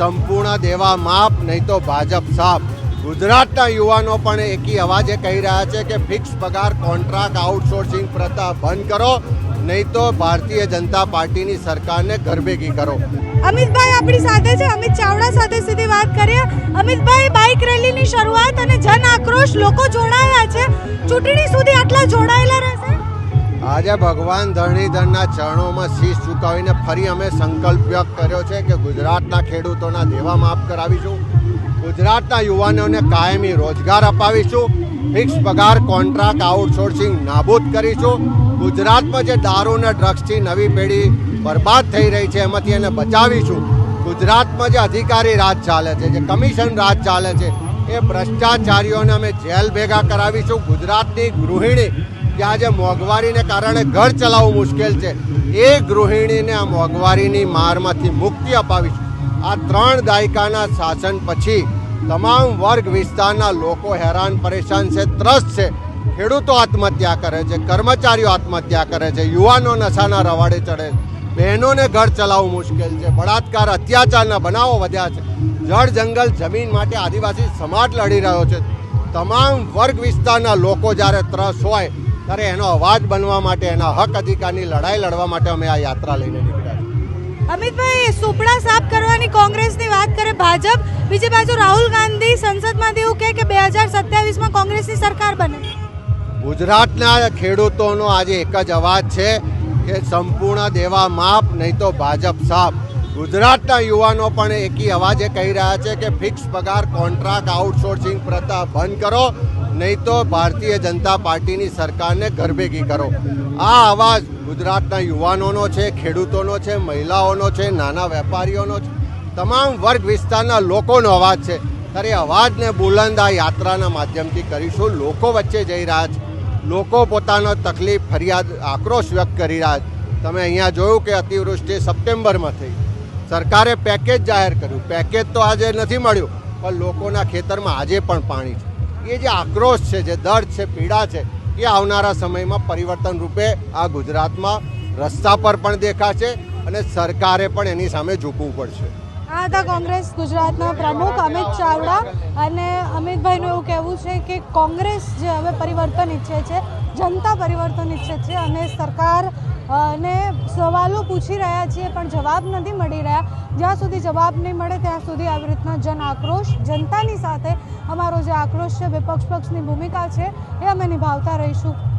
સંપૂર્ણ દેવા માપ નહીં તો ભાજપ સાફ. ગુજરાતના યુવાનો પણ એકી અવાજે કહી રહ્યા છે કે ફિક્સ પગાર કોન્ટ્રાક્ટ આઉટસોર્સિંગ પ્રથા બંધ કરો, નહીં તો ભારતીય જનતા પાર્ટીની સરકારને ગરબેગી કરો. અમિતભાઈ આપણી સાથે છે. અમિત ચાવડા સાથે સીધી વાત કરીએ. અમિતભાઈ બાઇક રેલીની શરૂઆત અને જન આક્રોશ લોકો જોડાયા છે. ચૂંટણી સુધી આટલા જોડાયેલા આજે ભગવાન ધરણીધરના ચરણોમાં શીશ ચૂકાવીને ફરી અમે સંકલ્પ વ્યક્ત કર્યો છે કે ગુજરાતના ખેડૂતોના દેવા માફ કરાવીશું. ગુજરાતના યુવાનોને કાયમી રોજગાર અપાવીશું. ફિક્સ પગાર કોન્ટ્રાક્ટ આઉટસોર્સિંગ નાબૂદ કરીશું. ગુજરાતમાં જે દારૂ અને ડ્રગ્સથી નવી પેઢી બરબાદ થઈ રહી છે એમાંથી એને બચાવીશું. ગુજરાતમાં જે અધિકારી રાજ ચાલે છે, જે કમિશન રાજ ચાલે છે, એ ભ્રષ્ટાચારીઓને અમે જેલ ભેગા કરાવીશું. ગુજરાતની ગૃહિણી કે આજે મોંઘવારીને કારણે ઘર ચલાવવું મુશ્કેલ છે. એ ગૃહિણીને આ મોંઘવારીની મારમાંથી મુક્તિ અપાવીશું આ ત્રણ દાયકાના શાસન પછી તમામ વર્ગ વિસ્તારના લોકો હેરાન, પરેશાન છે, ત્રસ્ત છે. ખેડૂતો આત્મહત્યા કરે છે, કર્મચારીઓ આત્મહત્યા કરે છે, યુવાનો નશાના રવાડે ચડે છે. બહેનોને ઘર ચલાવવું મુશ્કેલ છે. બળાત્કાર, અત્યાચારના બનાવો વધ્યા છે. જળ, જંગલ, જમીન માટે આદિવાસી સમાજ લડી રહ્યો છે. તમામ વર્ગ વિસ્તારના લોકો જ્યારે ત્રસ હોય ત્યારે એનો અવાજ બનવા માટે એના હક અધિકારની લડાઈ લડવા માટે અમે આ યાત્રા લઈને નીકળ્યા અમિતભાઈ સુપડા સાફ કરવાની કોંગ્રેસની વાત કરે ભાજપ બીજી બાજુ રાહુલ ગાંધી સંસદમાંથી એવું કહે કે બે હજાર સત્યાવીસમાં કોંગ્રેસની સરકાર બને. ગુજરાતના ખેડૂતોનો આજે એક જ અવાજ છે કે સંપૂર્ણ દેવા માફ નહીં તો ભાજપ સાફ. ગુજરાતના યુવાનો પણ એકી અવાજે કહી રહ્યા છે કે ફિક્સ પગાર કોન્ટ્રાક્ટ આઉટસોર્સિંગ પ્રથા બંધ કરો. નહીં તો ભારતીય જનતા પાર્ટીની સરકારને ઘરભેગી કરો. આ અવાજ ગુજરાતના યુવાનોનો છે, ખેડૂતોનો છે, મહિલાઓનો છે, નાના વેપારીઓનો છે, તમામ વર્ગ વિસ્તારના લોકોનો અવાજ છે. ત્યારે અવાજને બુલંદ આ યાત્રાના માધ્યમથી કરીશું. લોકો વચ્ચે જઈ રહ્યા છે. લોકો પોતાનો તકલીફ, ફરિયાદ, આક્રોશ વ્યક્ત કરી રહ્યા છે. તમે અહીંયા જોયું કે અતિવૃષ્ટિ સપ્ટેમ્બરમાં થઈ. સરકારે પેકેજ જાહેર કર્યું. પેકેજ તો આજે નથી મળ્યું, પણ લોકોના ખેતરમાં આજે પણ પાણી છે. એ જે આક્રોશ છે, જે દર્દ છે, પીડા છે, એ આવનારા સમયમાં પરિવર્તન રૂપે આ ગુજરાતમાં રસ્તા પર પણ દેખાશે અને સરકારે પણ એની સામે ઝૂકવું પડશે. આ હતા કોંગ્રેસ ગુજરાતના પ્રમુખ અમિત ચાવડા અને અમિતભાઈનું એવું કહેવું છે કે કોંગ્રેસ જે હવે પરિવર્તન ઈચ્છે છે જનતા પરિવર્તન ઈચ્છે છે અને સરકાર ને સવાલો પૂછી રહ્યા છીએ પણ જવાબ નથી મળી રહ્યા. જ્યાં સુધી જવાબ નહીં મળે ત્યાં સુધી આવી રીતના જન આક્રોશ, જનતાની સાથે અમારો જે આક્રોશ છે, વિપક્ષ પક્ષની ભૂમિકા છે, એ અમે નિભાવતા રહીશું.